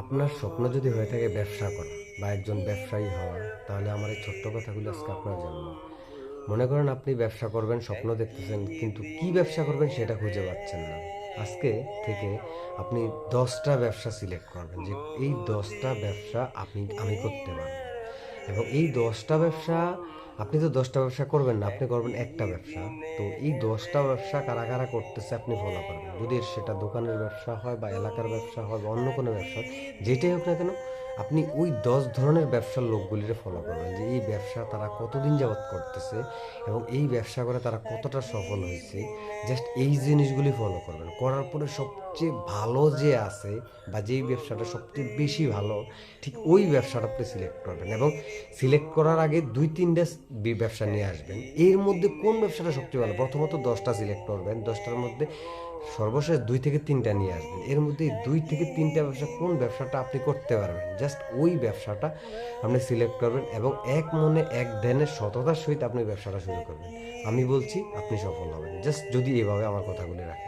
আপনার স্বপ্ন যদি হয়ে থাকে ব্যবসা করা বা একজন ব্যবসায়ী হওয়া, তাহলে আমার এই ছোট্ট কথাগুলো আজকে আপনার জন্য মনে করেন আপনি ব্যবসা করবেন, স্বপ্ন দেখতেছেন, কিন্তু কি ব্যবসা করবেন সেটা খুঁজে পাচ্ছেন না। আজকে থেকে আপনি দশটা ব্যবসা সিলেক্ট করবেন যে এই দশটা ব্যবসা আপনি, আমি করতে পারব। এবং এই দশটা ব্যবসা আপনি তো দশটা ব্যবসা করবেন না, আপনি করবেন একটা ব্যবসা। তো এই দশটা ব্যবসা কারা কারা করতেছে, আপনি ফলো করবেন। যদি সেটা দোকানের ব্যবসা হয় বা এলাকার ব্যবসা হয় বা অন্য কোনো ব্যবসা যেটাই হোক না কেন, আপনি ওই দশ ধরনের ব্যবসার লোকগুলিরে ফলো করবেন যে এই ব্যবসা তারা কতদিন যাবৎ করতেছে এবং এই ব্যবসা করে তারা কতটা সফল হয়েছে। জাস্ট এই জিনিসগুলি ফলো করবেন। করার পরে সবচেয়ে ভালো যে আছে বা যেই ব্যবসাটা সবচেয়ে বেশি ভালো, ঠিক ওই ব্যবসাটা আপনি সিলেক্ট করবেন এবং সিলেক্ট করার আগে দুই তিনটা ব্যবসা নিয়ে আসবেন। এর মধ্যে কোন ব্যবসাটা সবচেয়ে ভালো? প্রথমত দশটা সিলেক্ট করবেন, দশটার মধ্যে সর্বশেষ দুই থেকে তিনটা নিয়ে আসবেন। এর মধ্যে দুই থেকে তিনটা ব্যবসা কোন ব্যবসাটা আপনি করতে পারবেন? জাস্ট ওই ব্যবসাটা আপনি সিলেক্ট করবেন এবং এক মনে এক ধ্যানের সততার সহিত আপনি ব্যবসাটা শুরু করবেন। আমি বলছি আপনি সফল হবেন। জাস্ট যদি এভাবে আমার কথাগুলি রাখেন।